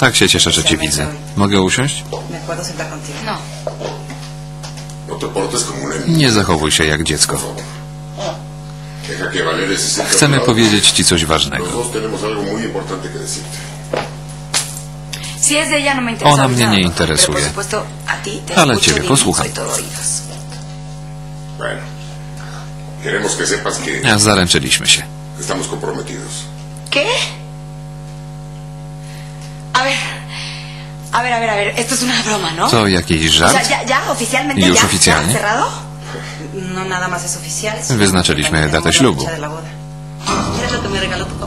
Tak się cieszę, że cię widzę. Mogę usiąść? No. No Nie zachowuj się jak dziecko. Chcemy powiedzieć ci coś ważnego. no. Ona mnie nie interesuje. Ale ciebie posłucham. Zaręczyliśmy się. estamos comprometidos. ¿Qué? A ver. A ver, a ver, a ver. Esto es una broma, ¿no? To jakiś o sea, żart? ya, ya, oficialmente. Już ya, oficjalnie? ¿Ya cerrado? No nada más es oficial. Wyznaczyliśmy datę ślubu.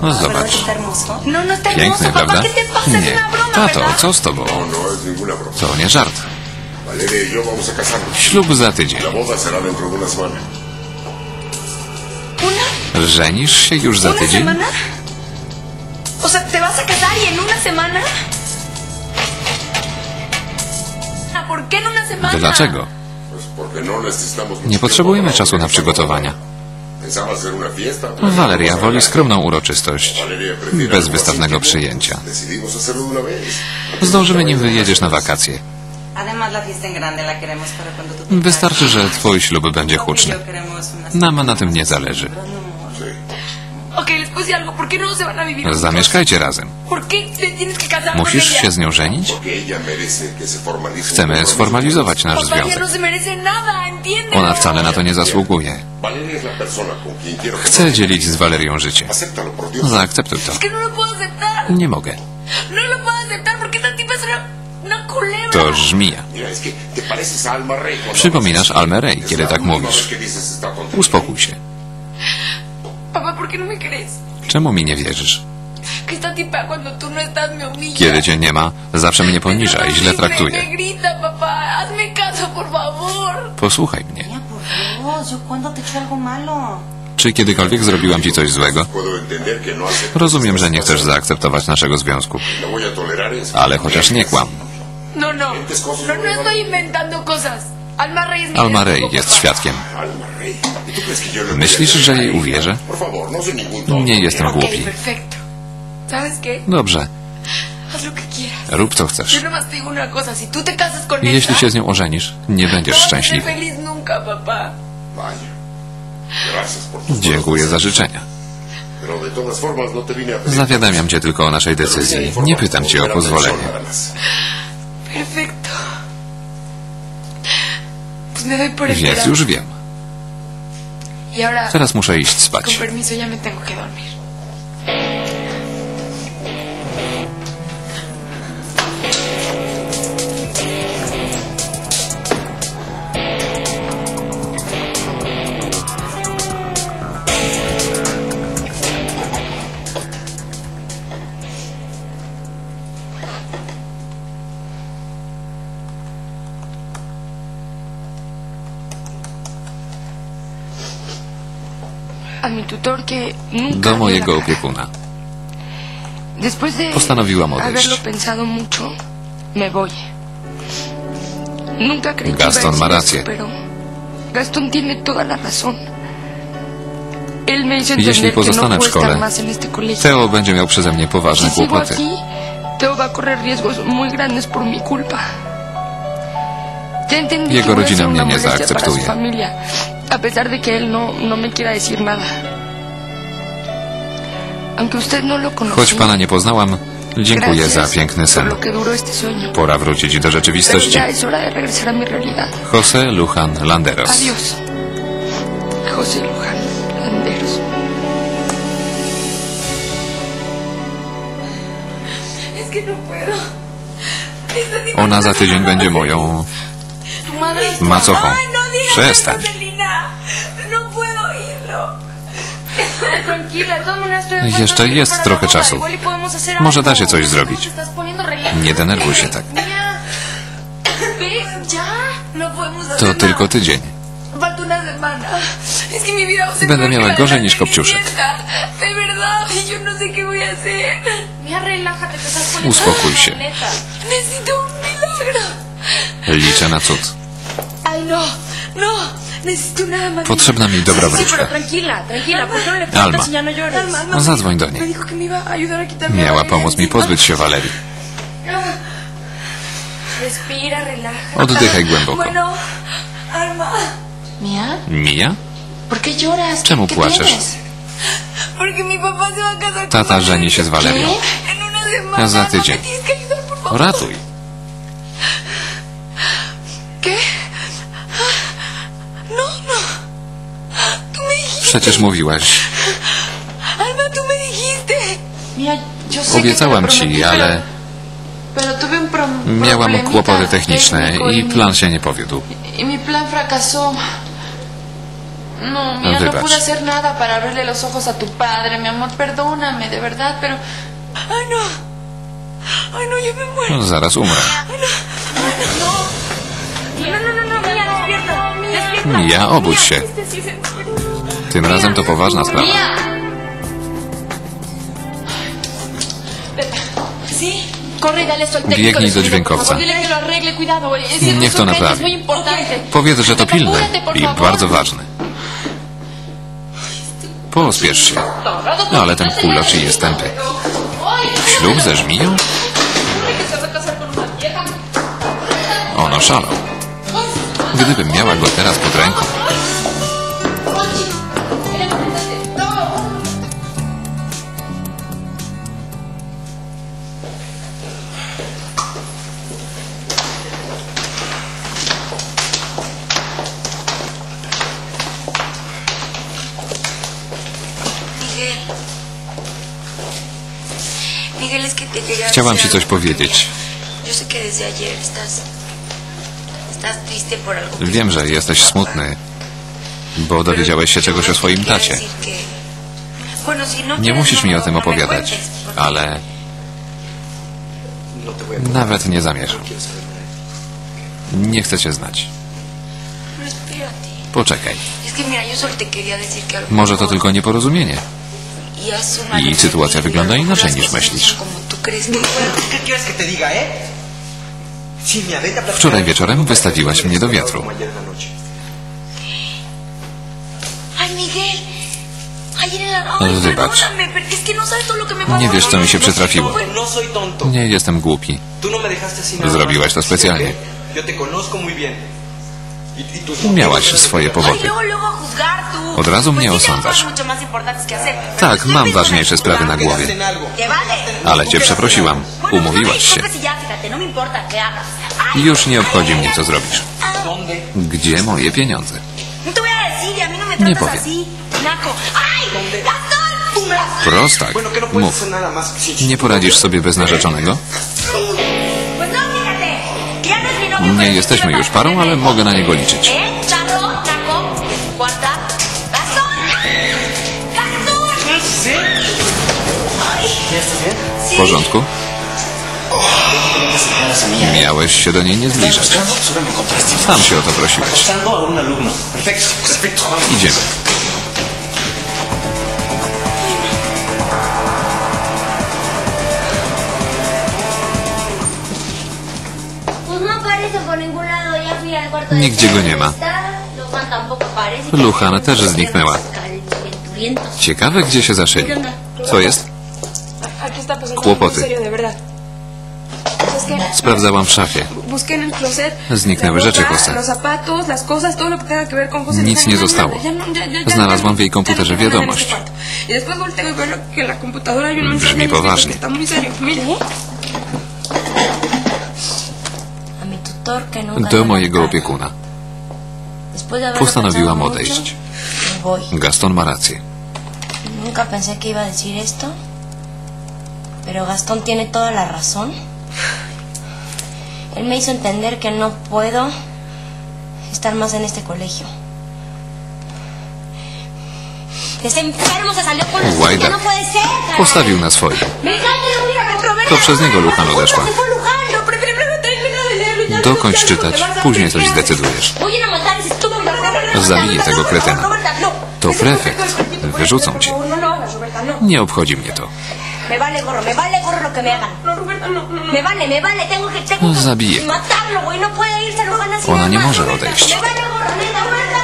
No, ¿Verdad zobacz. No, no está Piękny, papá. prawda? ¿Qué te pasa? Es Nie. una broma, Tato, ¿verdad? co z tobą? No, no es ninguna broma. To nie żart. Valeria y yo vamos a casarnos. Ślub za tydzień. La boda será dentro de una semana. ¿Una? Żenisz się już za ¿Una tydzień? semana? O sea, ¿te vas a casar y en una semana? ¿Por qué en una semana? Dlaczego? Pues porque no Nie potrzebujemy czasu na przygotowania. Waleria woli skromną uroczystość. Bez wystawnego przyjęcia. Zdążymy nim wyjedziesz na wakacje. Wystarczy, że twój ślub będzie y huczny. Nam na tym nie zależy. Zamieszkajcie razem. ¿Por qué te tienes que casar Musisz się z nią żenić? Chcemy sformalizować nasz no związek. ¿entiendes? Ona wcale na to nie zasługuje. Chcę dzielić z Walerią życie. Zaakceptuj to. No. Nie mogę. No. To żmija. Przypominasz. Almę Rey, Es kiedy tak mówisz. Uspokój się. Papá, ¿por qué no me crees? Czemu mi nie wierzysz? No. Kiedy cię nie ma, zawsze mnie poniża i źle traktuje. Posłuchaj mnie. Czy kiedykolwiek zrobiłam ci coś złego? No Rozumiem, że nie chcesz zaakceptować naszego związku, No tolerar eso. ale chociaż nie kłam. No, no. No, no estoy inventando cosas. Alma Rey es mi Alma testigo, Rey jest świadkiem. Alma Rey. ¿Y tú crees que yo le voy a Myślisz, że jej uwierzę? Nie jestem głupi. Dobrze, rób co chcesz. Jeśli się z nią ożenisz, nie no będziesz szczęśliwy. Dziękuję za życzenia. Zawiadamiam cię tylko o naszej decyzji. Nie pytam cię o pozwolenie. Perfecto. Pues me doy por Więc już wiem. Teraz muszę iść spać. Do mojego opiekuna. Postanowiłam odejść. Gaston ma rację. Gaston tiene toda la razón. Jeśli no pozostanę w szkole. Teo będzie miał przeze mnie poważne kłopoty. Jego a rodzina mnie nie zaakceptuje. A pesar de que él no, no me quiera decir nada. Aunque usted no lo conoció, Choć pana nie poznałam, dziękuję za piękny sen. Pora wrócić do rzeczywistości. ya es hora de regresar a mi realidad. José Lujan Landeros. Adiós. José Luján Landeros. Es que no puedo. Ona za tydzień będzie moją macochą. No Przestań. No Jeszcze jest trochę czasu. Y podemos hacer Może da się coś No zrobić. Nie denerwuj się tak. No podemos hacer To nada. tylko tydzień. Będę miała gorzej niż Kopciuszek. No Uspokój się. Liczę na cud. Ay, no, no. Potrzebna mi dobra wróżka. tranquila, tranquila. ¿Por qué no Alma. no zadzwoń do niej. Miała pomóc mi pozbyć się Walerii. Oddychaj głęboko. Lloras? Czemu ¿Qué płaczesz? Tata żeni się z Walerią. Za tydzień. Ratuj. Przecież mówiłaś. Obiecałam ci, ale miałam kłopoty techniczne técnico i plan się nie powiódł. No, mira, no Wybacz. pude hacer nada para abrirle los ojos a tu padre, mi amor, perdóname, de verdad, pero Ay, no. Ay, no, yo me muero. Zaraz umrę. No, no, no, no, Mía, despierta. Despierta. Mija, obudź się. Tym razem to poważna sprawa. Biegnij do dźwiękowca. Es Niech to naprawi. Powiedz, że to pilne i bardzo ważne. Pospiesz się. No ale ten kulacz jest tępy. Ślub ze żmiją? Ono szalał. Gdybym miała go teraz pod ręką. Chciałam ci coś powiedzieć. Wiem, że jesteś smutny, bo dowiedziałeś się czegoś o swoim Quiero tacie. no Nie musisz no- mi o tym no opowiadać, ale nawet nie zamierzam. Nie chcę cię znać. Poczekaj. Może to tylko nieporozumienie. y I sytuacja y wygląda inaczej niż no myślisz. Wczoraj wieczorem wystawiłaś mnie do wiatru. Wybacz. Nie wiesz, co mi się przytrafiło. Nie jestem głupi. Zrobiłaś to specjalnie. Miałaś swoje powody. Od razu mnie osądzasz. Tak, mam ważniejsze sprawy na głowie. Ale cię przeprosiłam. Umówiłaś się. No me importa qué hagas. Ay, Już nie obchodzi mnie, co zrobisz. Gdzie moje pieniądze? no Nie powiem. Prostak. No Mów. Nie poradzisz sobie bez narzeczonego? Nie jesteśmy już parą, ale mogę na niego liczyć. ¿Eh? W porządku? Miałeś się do niej nie zbliżać. Sam się o to prosiłeś. Idziemy. No Nigdzie go nie ma. Lujan też zniknęła. Ciekawe, gdzie się zaszyli. Co jest? Kłopoty. Sprawdzałam w szafie. Zniknęły rzeczy José. Nic nie no zostało. no- Znalazłam w jej no komputerze wiadomość. Y y Brzmi y poważnie. Do mojego opiekuna. Postanowiłam odejść. Gaston ma rację. Nunca pensé que iba a decir esto, pero Gastón tiene toda la razón. Él me hizo entender que no puedo estar más en este colegio. Ese enfermo se salió con los no puede ser. caray. Postawił na swoje. Me encanta la única controversia. To przez niego Lujan odeszła. Se fue Luján. No, de y ya Dokończ czytać, później coś zdecydujesz. Voy a ir a matar a ese estúpido. Zabiję tego kretyna. Roberta, no. To prefekt. Wyrzucą cię. favor, No lo hagas, Roberta, no. Nie obchodzi mnie to. Me vale gorro, me vale gorro lo que me hagan. No, Roberta, no, no, no. Me vale, me vale, tengo que, tengo que Zabiję. matarlo, güey. No puede irse Luján así. Ona nada nie może odejść. Me vale gorro, neta, Roberta.